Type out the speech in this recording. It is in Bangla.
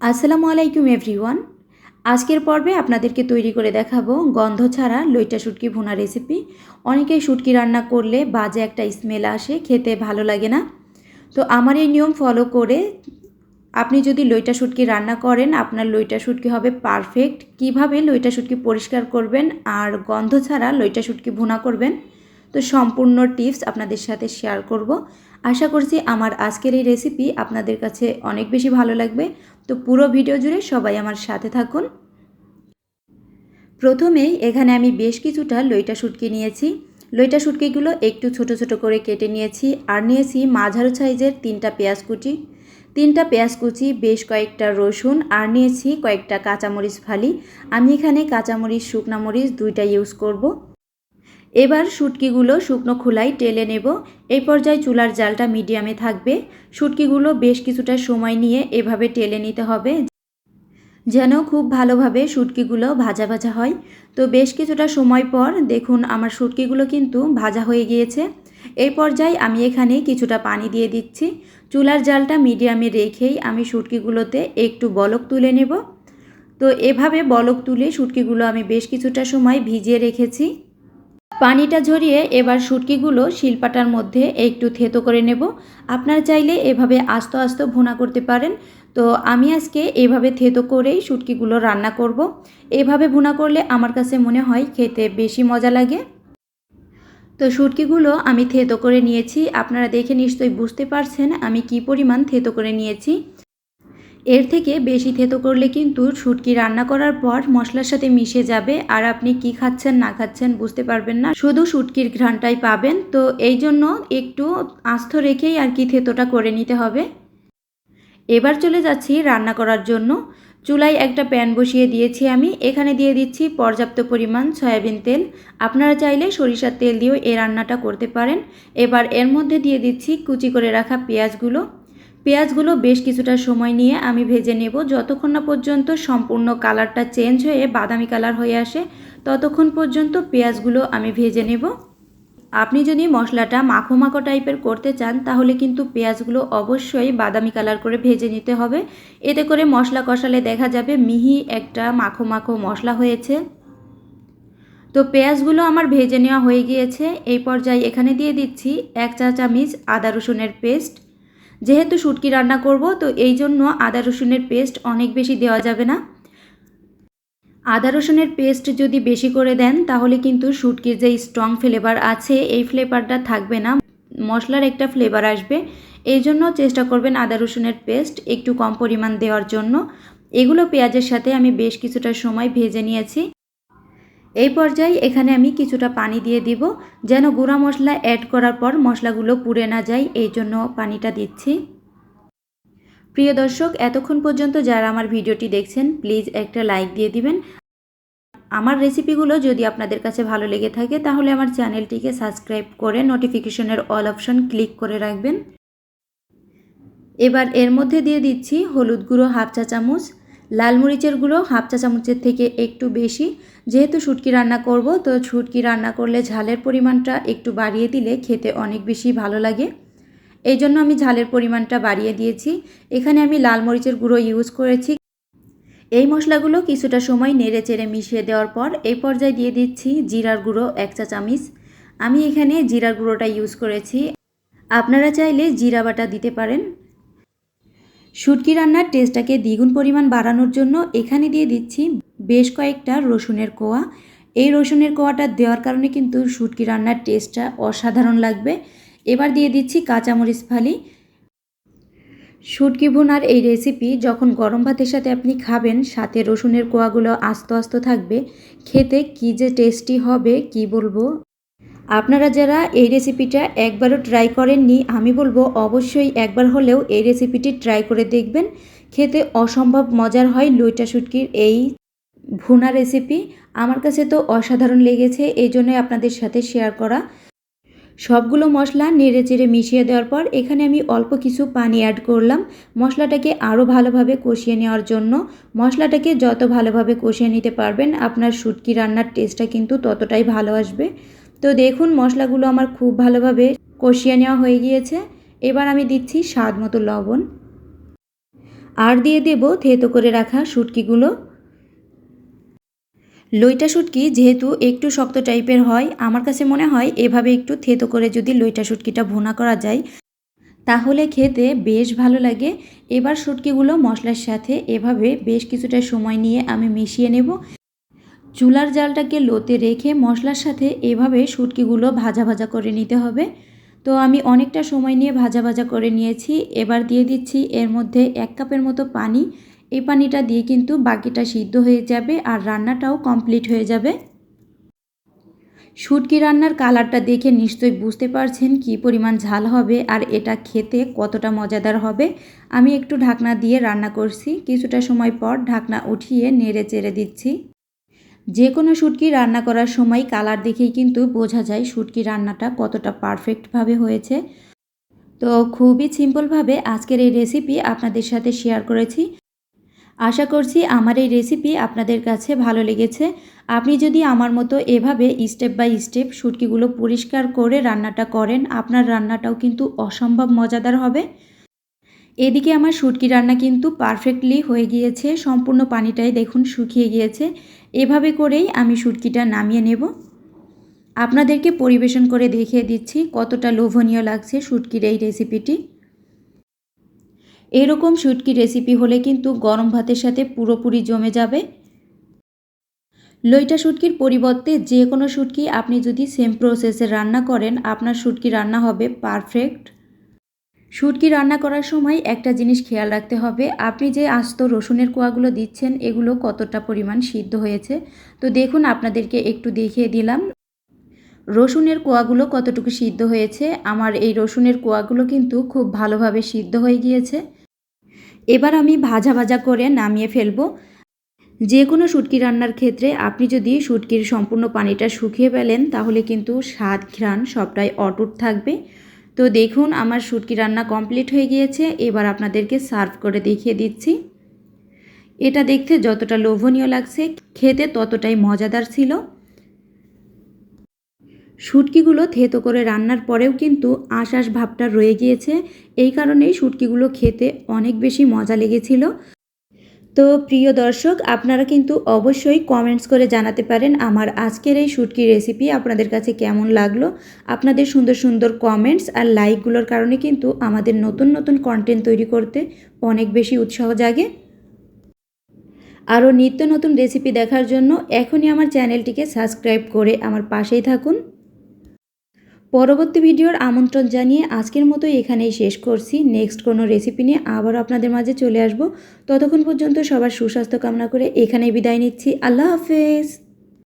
আসসালামু আলাইকুম এভরিওয়ান। আজকের পর্বে আপনাদেরকে তৈরি করে দেখাবো গন্ধ ছাড়া লইটা শুটকি ভুনা রেসিপি। অনেকেই শুটকি রান্না করলে বাজে একটা স্মেল আসে, খেতে ভালো লাগে না। তো আমার এই নিয়ম ফলো করে আপনি যদি লইটা শুটকি রান্না করেন, আপনার লইটা শুটকি হবে পারফেক্ট। কীভাবে লইটা শুটকি পরিষ্কার করবেন আর গন্ধ ছাড়া লইটা শুটকি ভুনা করবেন, তো সম্পূর্ণ টিপস আপনাদের সাথে শেয়ার করব। আশা করছি আমার আজকের এই রেসিপি আপনাদের কাছে অনেক বেশি ভালো লাগবে। তো পুরো ভিডিও জুড়ে সবাই আমার সাথে থাকুন। প্রথমেই এখানে আমি বেশ কিছুটা লইটা শুটকি নিয়েছি। লইটা শুটকিগুলো একটু ছোট ছোট করে কেটে নিয়েছি আর নিয়েছি মাঝারো সাইজের তিনটা পেঁয়াজ কুচি। তিনটা পেঁয়াজ কুচি, বেশ কয়েকটা রসুন আর নিয়েছি কয়েকটা কাঁচামরিচ ফালি। আমি এখানে কাঁচামরিচ, শুকনা মরিচ দুইটা ইউজ করব। এবার শুটকিগুলো শুকনো খোলাই টেলে নেব। এই পর্যায়ে চুলার জালটা মিডিয়ামে থাকবে। শুটকিগুলো বেশ কিছুটা সময় নিয়ে এভাবে টেলে নিতে হবে। যেন খুব ভালোভাবে শুটকিগুলো ভাজা ভাজা হয়। তো বেশ কিছুটা সময় পর দেখুন আমার শুটকিগুলো কিন্তু ভাজা হয়ে গিয়েছে। এই পর্যায়ে আমি এখানে কিছুটা পানি দিয়ে দিচ্ছি। চুলার জালটা মিডিয়ামে রেখেই আমি শুটকিগুলোতে একটু বলক তুলে নেব। তো এভাবে বলক তুলে শুটকিগুলো আমি বেশ কিছুটা সময় ভিজিয়ে রেখেছি। পানিটা ঝরিয়ে এবার শুটকিগুলো শিলপাটার মধ্যে একটু থেতো করে নেব। আপনারা চাইলে এভাবে আস্ত আস্ত ভুনা করতে পারেন। তো আমি আজকে এভাবে থেতো করেই শুটকিগুলো রান্না করব। এভাবে ভুনা করলে আমার কাছে মনে হয় খেতে বেশি মজা লাগে। তো শুটকিগুলো আমি থেতো করে নিয়েছি। আপনারা দেখে নিশ্চয়ই বুঝতে পারছেন আমি কি পরিমাণ থেতো করে নিয়েছি। এর থেকে বেশি থেতো করলে কিন্তু শুটকি রান্না করার পর মশলার সাথে মিশে যাবে আর আপনি কি খাচ্ছেন, না খাচ্ছেন বুঝতে পারবেন না। শুধু শুটকির ঘ্রাণটাই পাবেন। তো এই জন্য একটু আস্থ রেখেই আর কি থেতোটা করে নিতে হবে। এবার চলে যাচ্ছি রান্না করার জন্য। চুলায় একটা প্যান বসিয়ে দিয়েছি আমি। এখানে দিয়ে দিচ্ছি পর্যাপ্ত পরিমাণ সয়াবিন তেল। আপনারা চাইলে সরিষার তেল দিয়েও এই রান্নাটা করতে পারেন। এবার এর মধ্যে দিয়ে দিচ্ছি কুচি করে রাখা পেঁয়াজগুলো। পেঁয়াজগুলো বেশ কিছুটা সময় নিয়ে আমি ভেজে নেব। যতক্ষণ না পর্যন্ত সম্পূর্ণ কালারটা চেঞ্জ হয়ে বাদামি কালার হয়ে আসে, ততক্ষণ পর্যন্ত পেঁয়াজগুলো আমি ভেজে নেব। আপনি যদি মশলাটা মাখো মাখো টাইপের করতে চান, তাহলে কিন্তু পেঁয়াজগুলো অবশ্যই বাদামি কালার করে ভেজে নিতে হবে। এতে করে মশলা কষালে দেখা যাবে মিহি একটা মাখো মাখো মশলা হয়েছে। তো পেঁয়াজগুলো আমার ভেজে নেওয়া হয়ে গিয়েছে। এই পর্যায়ে এখানে দিয়ে দিচ্ছি এক চা চামচ আদা রসুনের পেস্ট যেহেতু শুটকি রান্না করব, তো এই জন্য আদা রসুনের পেস্ট অনেক বেশি দেওয়া যাবে না। আদা রসুনের পেস্ট যদি বেশি করে দেন, তাহলে কিন্তু শুটকির যে স্ট্রং ফ্লেভার আছে, এই ফ্লেভারটা থাকবে না। মশলার একটা ফ্লেভার আসবে। এই জন্য চেষ্টা করবেন আদা রসুনের পেস্ট একটু কম পরিমাণ দেওয়ার জন্য। এগুলো পেঁয়াজের সাথে আমি বেশ কিছুটা সময় ভেজে নিয়েছি। এই পর্যায়ে এখানে আমি কিছুটা পানি দিয়ে দিব, যেন গুঁড়া মশলা অ্যাড করার পর মশলাগুলো পুড়ে না যায়, এই জন্য পানিটা দিচ্ছি। প্রিয় দর্শক, এতক্ষণ পর্যন্ত যারা আমার ভিডিওটি দেখছেন প্লিজ একটা লাইক দিয়ে দিবেন। আমার রেসিপিগুলো যদি আপনাদের কাছে ভালো লেগে থাকে, তাহলে আমার চ্যানেলটিকে সাবস্ক্রাইব করে নোটিফিকেশনের অল অপশন ক্লিক করে রাখবেন। এবার এর মধ্যে দিয়ে দিচ্ছি হলুদ গুঁড়ো হাফ চা চামচ লাল মরিচের গুঁড়ো হাফ চা চামচের থেকে একটু বেশি। যেহেতু শুটকি রান্না করব, তো শুটকি রান্না করলে ঝালের পরিমাণটা একটু বাড়িয়ে দিলে খেতে অনেক বেশি ভালো লাগে। এই জন্য আমি ঝালের পরিমাণটা বাড়িয়ে দিয়েছি। এখানে আমি লাল মরিচের গুঁড়ো ইউজ করেছি। এই মশলাগুলো কিছুটা সময় নেড়ে চেড়ে মিশিয়ে দেওয়ার পর এই পর্যায়ে দিয়ে দিচ্ছি জিরার গুঁড়ো এক চা চামিচ। আমি এখানে জিরার গুঁড়োটা ইউজ করেছি। আপনারা চাইলে জিরা বাটা দিতে পারেন। শুটকি রান্নার টেস্টটাকে দ্বিগুণ পরিমাণ বাড়ানোর জন্য এখানে দিয়ে দিচ্ছি বেশ কয়েকটা রসুনের কোয়া। এই রসুনের কোয়াটা দেওয়ার কারণে কিন্তু শুটকি রান্নার টেস্টটা অসাধারণ লাগবে। এবার দিয়ে দিচ্ছি কাঁচামরিচ ফালি। শুটকি ভুনার এই রেসিপি যখন গরম ভাতের সাথে আপনি খাবেন, সাথে রসুনের কোয়াগুলো আস্ত আস্ত থাকবে, খেতে কী যে টেস্টি হবে কি বলব? আপনারা যারা এই রেসিপিটা একবারও ট্রাই করেননি, আমি বলব অবশ্যই একবার হলেও এই রেসিপিটি ট্রাই করে দেখবেন। খেতে অসম্ভব মজার হয় লইটা শুটকির এই ভুনা রেসিপি আমার কাছে তো অসাধারণ লেগেছে, এই জন্যই আপনাদের সাথে শেয়ার করা। সবগুলো মশলা নেড়ে চেড়ে মিশিয়ে দেওয়ার পর এখানে আমি অল্প কিছু পানি অ্যাড করলাম। মশলাটাকে আরও ভালোভাবে কষিয়ে নেওয়ার জন্য মশলাটাকে যত ভালোভাবে কষিয়ে নিতে পারবেন, আপনার শুটকি রান্নার টেস্টটা কিন্তু ততটাই ভালো আসবে। তো দেখুন মশলাগুলো আমার খুব ভালোভাবে কষিয়ে নেওয়া হয়ে গিয়েছে। এবার আমি দিচ্ছি স্বাদ মতো লবণ। আর দিয়ে দেব থেতো করে রাখা শুটকিগুলো। লইটা শুটকি যেহেতু একটু শক্ত টাইপের হয়, আমার কাছে মনে হয় এভাবে একটু থেতো করে যদি লইটা শুটকিটা ভুনা করা যায়, তাহলে খেতে বেশ ভালো লাগে। এবার শুটকিগুলো মশলার সাথে এভাবে বেশ কিছুটা সময় নিয়ে আমি মিশিয়ে নেব। চুলার জালটাকে লোতে রেখে মশলার সাথে এভাবে শুটকিগুলো ভাজা ভাজা করে নিতে হবে। তো আমি অনেকটা সময় নিয়ে ভাজা ভাজা করে নিয়েছি। এবার দিয়ে দিচ্ছি এর মধ্যে এক কাপের মতো পানি। এই পানিটা দিয়ে কিন্তু বাকিটা সিদ্ধ হয়ে যাবে আর রান্নাটাও কমপ্লিট হয়ে যাবে। শুটকি রান্নার কালারটা দেখে নিশ্চয়ই বুঝতে পারছেন কি পরিমাণ ঝাল হবে আর এটা খেতে কতটা মজাদার হবে। আমি একটু ঢাকনা দিয়ে রান্না করছি। কিছুটা সময় পর ঢাকনা উঠিয়ে নেড়ে চেড়ে দিচ্ছি। যে কোনো শুটকি রান্না করার সময় কালার দেখেই কিন্তু বোঝা যায় শুটকি রান্নাটা কতটা পারফেক্টভাবে হয়েছে। তো খুবই সিম্পলভাবে আজকের এই রেসিপি আপনাদের সাথে শেয়ার করেছি। আশা করছি আমার এই রেসিপি আপনাদের কাছে ভালো লেগেছে। আপনি যদি আমার মতো এভাবে স্টেপ বাই স্টেপ শুটকিগুলো পরিষ্কার করে রান্নাটা করেন, আপনার রান্নাটাও কিন্তু অসম্ভব মজাদার হবে। এদিকে আমার শুটকি রান্না কিন্তু পারফেক্টলি হয়ে গিয়েছে। সম্পূর্ণ পানিটাই দেখুন শুকিয়ে গিয়েছে। এভাবে করেই আমি শুটকিটা নামিয়ে নেব। আপনাদেরকে পরিবেশন করে দেখিয়ে দিচ্ছি কতটা লোভনীয় লাগছে শুটকির এই রেসিপিটি এরকম শুটকি রেসিপি হলে কিন্তু গরম ভাতের সাথে পুরোপুরি জমে যাবে। লইটা শুটকির পরিবর্তে যে কোনো শুটকি আপনি যদি সেম প্রসেসে রান্না করেন, আপনার শুটকি রান্না হবে পারফেক্ট শুটকি রান্না করার সময় একটা জিনিস খেয়াল রাখতে হবে। আপনি যে আস্ত রসুনের কোয়াগুলো দিচ্ছেন, এগুলো কতটা পরিমাণ সিদ্ধ হয়েছে? তো দেখুন, আপনাদেরকে একটু দেখিয়ে দিলাম। রসুনের কোয়াগুলো কতটুকু সিদ্ধ হয়েছে? আমার এই রসুনের কোয়াগুলো কিন্তু খুব ভালোভাবে সিদ্ধ হয়ে গিয়েছে। এবার আমি ভাজা ভাজা করে নামিয়ে ফেলব। যে কোনো শুটকি রান্নার ক্ষেত্রে আপনি যদি শুটকির সম্পূর্ণ পানিটা শুকিয়ে ফেলেন, তাহলে কিন্তু স্বাদ ঘ্রাণ সবটাই অটুট থাকবে। তো দেখুন, আমার শুটকি রান্না কমপ্লিট হয়ে গিয়েছে। এবার আপনাদেরকে সার্ভ করে দেখিয়ে দিচ্ছি। এটা দেখতে যতটা লোভনীয় লাগছে, খেতে ততটাই মজাদার ছিল। শুটকিগুলো থেতো করে রান্নার পরেও কিন্তু আশাস ভাবটা রয়ে গিয়েছে। এই কারণেই শুটকিগুলো খেতে অনেক বেশি মজা লেগেছিল। তো প্রিয় দর্শক, আপনারা কিন্তু অবশ্যই কমেন্টস করে জানাতে পারেন আমার আজকের এই শুটকি রেসিপি আপনাদের কাছে কেমন লাগল। আপনাদের সুন্দর সুন্দর কমেন্টস আর লাইকগুলোর কারণে কিন্তু আমাদের নতুন নতুন কন্টেন্ট তৈরি করতে অনেক বেশি উৎসাহ জাগে। আরও নিত্য নতুন রেসিপি দেখার জন্য এখনই আমার চ্যানেলটিকে সাবস্ক্রাইব করে আমার পাশেই থাকুন। পরবর্তী ভিডিওর আমন্ত্রণ জানিয়ে আজকের মতো এখানেই শেষ করছি। নেক্সট কোনো রেসিপি নিয়ে আবার আপনাদের মাঝে চলে আসব। ততক্ষণ পর্যন্ত সবার সুস্বাস্থ্য কামনা করে এখানেই বিদায় নিচ্ছি। আল্লাহ হাফেজ।